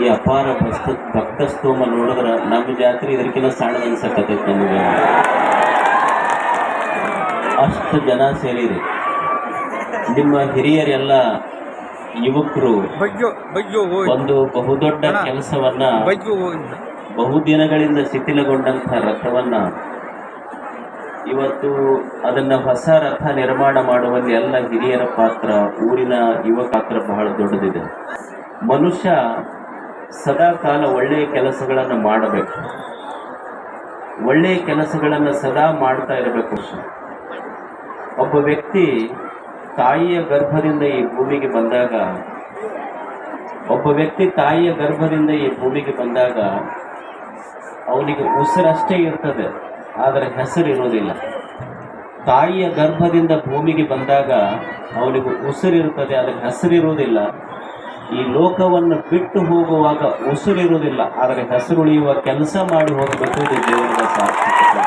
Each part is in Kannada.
ಈ ಅಪಾರ ಭಕ್ತ ಭಕ್ತ ಸ್ತೋಮ ನೋಡಿದ್ರೆ ನಮ್ಮ ಜಾತ್ರೆ ಇದಕ್ಕಿಂತ ಸಣ್ಣದ ಅನ್ಸಕತ್ತೈತಿ ನಮಗೆ. ಅಷ್ಟು ಜನ ಸೇರಿದ್ರು. ನಿಮ್ಮ ಹಿರಿಯರೆಲ್ಲ ಯುವಕರು ಒಂದು ಬಹುದೊಡ್ಡ ಕೆಲಸವನ್ನ ಬಹುದಿನಗಳಿಂದ ಶಿಥಿಲಗೊಂಡಂತಹ ರಥವನ್ನ ಇವತ್ತು ಅದನ್ನ ಹೊಸ ರಥ ನಿರ್ಮಾಣ ಮಾಡುವಲ್ಲಿ ಎಲ್ಲ ಹಿರಿಯರ ಪಾತ್ರ, ಊರಿನ ಯುವ ಪಾತ್ರ ಬಹಳ ದೊಡ್ಡದಿದೆ. ಮನುಷ್ಯ ಸದಾ ಕಾಲ ಒಳ್ಳೆಯ ಕೆಲಸಗಳನ್ನು ಮಾಡಬೇಕು. ಒಳ್ಳೆಯ ಕೆಲಸಗಳನ್ನು ಸದಾ ಮಾಡ್ತಾ ಇರಬೇಕು ಒಬ್ಬ ವ್ಯಕ್ತಿ ತಾಯಿಯ ಗರ್ಭದಿಂದ ಈ ಭೂಮಿಗೆ ಬಂದಾಗ, ಒಬ್ಬ ವ್ಯಕ್ತಿ ತಾಯಿಯ ಗರ್ಭದಿಂದ ಈ ಭೂಮಿಗೆ ಬಂದಾಗ, ಅವನಿಗೆ ಉಸಿರಷ್ಟೇ ಇರ್ತದೆ. ಆದರೆ ಹೆಸರು ಇರೋದಿಲ್ಲ ತಾಯಿಯ ಗರ್ಭದಿಂದ ಭೂಮಿಗೆ ಬಂದಾಗ ಅವನಿಗೆ ಉಸಿರಿರುತ್ತದೆ, ಆದರೆ ಹೆಸರಿರುವುದಿಲ್ಲ. ಈ ಲೋಕವನ್ನು ಬಿಟ್ಟು ಹೋಗುವಾಗ ಉಸಿರಿರುವುದಿಲ್ಲ, ಆದರೆ ಹೆಸರುಳಿಯುವ ಕೆಲಸ ಮಾಡಿ ಹೋಗಬೇಕು, ಇದು ದೇವರ ಸಾರ್ಥಕತೆ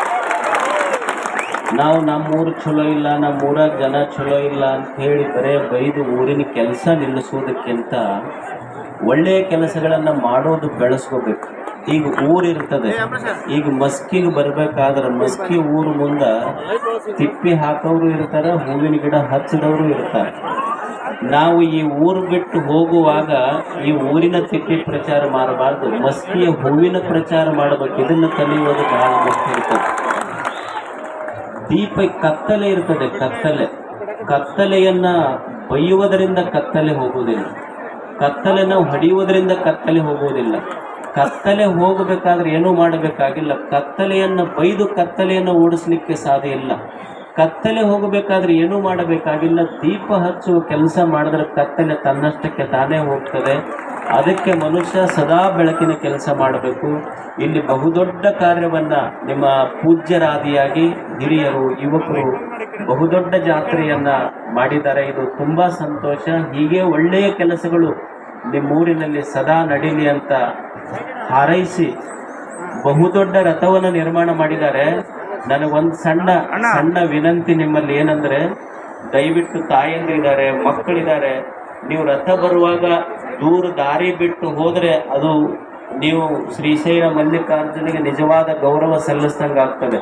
ನಾವು ನಮ್ಮೂರು ಚಲೋ ಇಲ್ಲ ನಮ್ಮೂರಾಗ ಜನ ಚಲೋ ಇಲ್ಲ ಅಂತ ಹೇಳಿ ಬರೇ ಬೈದು ಊರಿನ ಕೆಲಸ ನಿಲ್ಲಿಸುವುದಕ್ಕಿಂತ ಒಳ್ಳೆಯ ಕೆಲಸಗಳನ್ನು ಮಾಡೋದು ಬೆಳೆಸ್ಕೋಬೇಕು. ಈಗ ಊರಿರ್ತದೆ ಈಗ ಮಸ್ಕಿಗೆ ಬರ್ಬೇಕಾದ್ರೆ ಮಸ್ಕಿ ಊರು ಮುಂದ ತಿಪ್ಪಿ ಹಾಕೋರು ಇರ್ತಾರೆ ಹೂವಿನ ಗಿಡ ಹಚ್ಚಿದವರು ಇರ್ತಾರೆ. ನಾವು ಈ ಊರು ಬಿಟ್ಟು ಹೋಗುವಾಗ ಈ ಊರಿನ ತಿಪ್ಪಿ ಪ್ರಚಾರ ಮಾಡಬಾರ್ದು. ಮಸ್ಕಿಯ ಹೂವಿನ ಪ್ರಚಾರ ಮಾಡಬೇಕು. ಇದನ್ನು ಕಲಿಯುವುದು ಬಹಳ ಮುಖ್ಯ ಇರ್ತದೆ. ದೀಪ ಕತ್ತಲೆ ಇರ್ತದೆ ಕತ್ತಲೆ. ಕತ್ತಲೆಯನ್ನ ಬೈಯುವುದರಿಂದ ಕತ್ತಲೆ ಹೋಗುವುದಿಲ್ಲ. ಕತ್ತಲೆ ನಾವು ಹೊಡೆಯುವುದರಿಂದ ಕತ್ತಲೆ ಹೋಗುವುದಿಲ್ಲ. ಕತ್ತಲೆ ಹೋಗಬೇಕಾದ್ರೆ ಏನೂ ಮಾಡಬೇಕಾಗಿಲ್ಲ. ಕತ್ತಲೆಯನ್ನು ಬೈದು ಕತ್ತಲೆಯನ್ನು ಓಡಿಸ್ಲಿಕ್ಕೆ ಸಾಧ್ಯ ಇಲ್ಲ. ಕತ್ತಲೆ ಹೋಗಬೇಕಾದ್ರೆ ಏನೂ ಮಾಡಬೇಕಾಗಿಲ್ಲ. ದೀಪ ಹಚ್ಚುವ ಕೆಲಸ ಮಾಡಿದ್ರೆ ಕತ್ತಲೆ ತನ್ನಷ್ಟಕ್ಕೆ ತಾನೇ ಹೋಗ್ತದೆ. ಅದಕ್ಕೆ ಮನುಷ್ಯ ಸದಾ ಬೆಳಕಿನ ಕೆಲಸ ಮಾಡಬೇಕು. ಇಲ್ಲಿ ಬಹುದೊಡ್ಡ ಕಾರ್ಯವನ್ನ ನಿಮ್ಮ ಪೂಜ್ಯರಾದಿಯಾಗಿ ಹಿರಿಯರು, ಯುವಕರು ಬಹುದೊಡ್ಡ ಜಾತ್ರೆಯನ್ನು ಮಾಡಿದ್ದಾರೆ. ಇದು ತುಂಬಾ ಸಂತೋಷ. ಹೀಗೆ ಒಳ್ಳೆಯ ಕೆಲಸಗಳು ನಿಮ್ಮೂರಿನಲ್ಲಿ ಸದಾ ನಡೀಲಿ ಅಂತ ಹಾರೈಸಿ ಬಹುದೊಡ್ಡ ರಥವನ್ನು ನಿರ್ಮಾಣ ಮಾಡಿದ್ದಾರೆ. ನನಗೊಂದು ಸಣ್ಣ ಸಣ್ಣ ವಿನಂತಿ ನಿಮ್ಮಲ್ಲಿ ಏನಂದ್ರೆ ದಯವಿಟ್ಟು ತಾಯಂದಿರಿದ್ದಾರೆ ಮಕ್ಕಳಿದ್ದಾರೆ ನೀವು ರಥ ಬರುವಾಗ ದೂರ ದಾರಿ ಬಿಟ್ಟು ಹೋದರೆ ಅದು ನೀವು ಶ್ರೀಶೈಲ ಮಲ್ಲಿಕಾರ್ಜುನಿಗೆ ನಿಜವಾದ ಗೌರವ ಸಲ್ಲಿಸ್ದಂಗೆ ಆಗ್ತದೆ.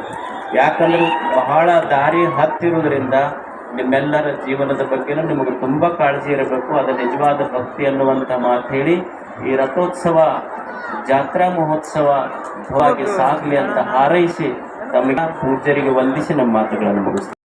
ಯಾಕಂದ್ರೆ ಬಹಳ ದಾರಿ ಹತ್ತಿರುವುದರಿಂದ ನಿಮ್ಮೆಲ್ಲರ ಜೀವನದ ಬಗ್ಗೆನೂ ನಿಮಗೆ ತುಂಬ ಕಾಳಜಿ ಇರಬೇಕು. ಅದು ನಿಜವಾದ ಭಕ್ತಿ ಅನ್ನುವಂಥ ಮಾತು ಹೇಳಿ ಈ ರಥೋತ್ಸವ ಜಾತ್ರಾ ಮಹೋತ್ಸವ ಸಾಗಲಿ ಅಂತ ಹಾರೈಸಿ ತಮಗೆ ಪೂಜ್ಯರಿಗೆ ವಂದಿಸಿ ನಮ್ಮ ಮಾತುಗಳನ್ನು ಮುಗಿಸ್ತೀನಿ